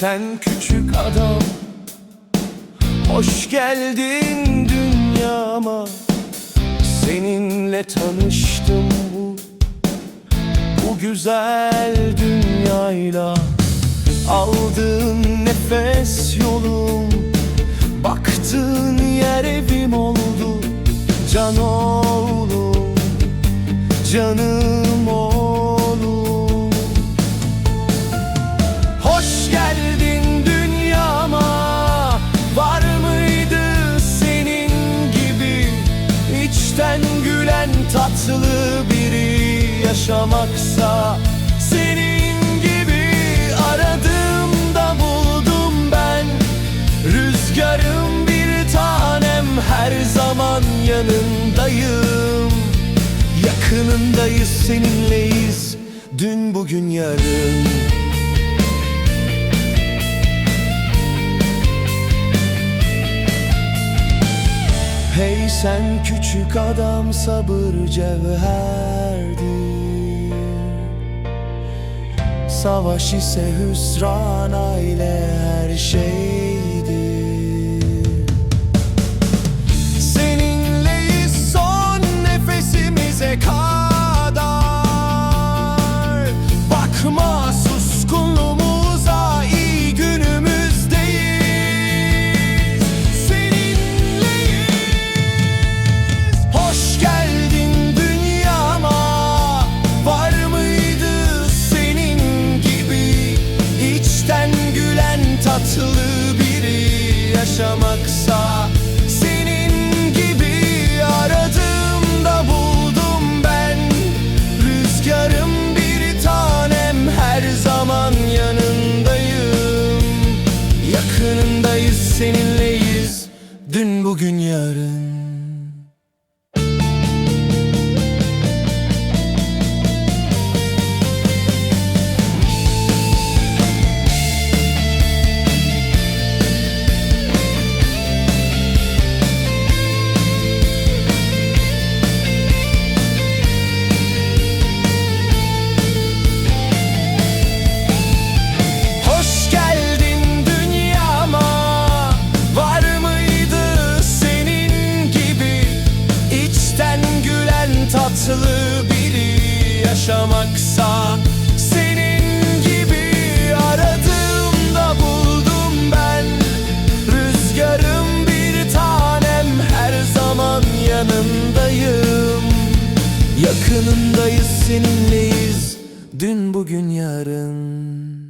sen küçük adam. Hoş geldin dünyama. Seninle tanıştım bu Bu güzel dünyayla. Aldığın nefes yolum yaşamaksa Senin gibi aradığımda buldum ben. Rüzgarım bir tanem her zaman yanındayım. Yakınındayız seninleyiz. Dün bugün yarın. Hey sen küçük adam sabır cevherdir Savaş ise hüsran aile tatlı biri yaşamaksa Senin gibi aradığımda buldum ben. Rüzgarım bir tanem her zaman yanındayım. Yakınındayız seninleyiz. Dün bugün yarın tatlı biri yaşamaksa Senin gibi aradığımda buldum ben. Rüzgarım bir tanem her zaman yanındayım. Yakınındayız seninleyiz. Dün bugün yarın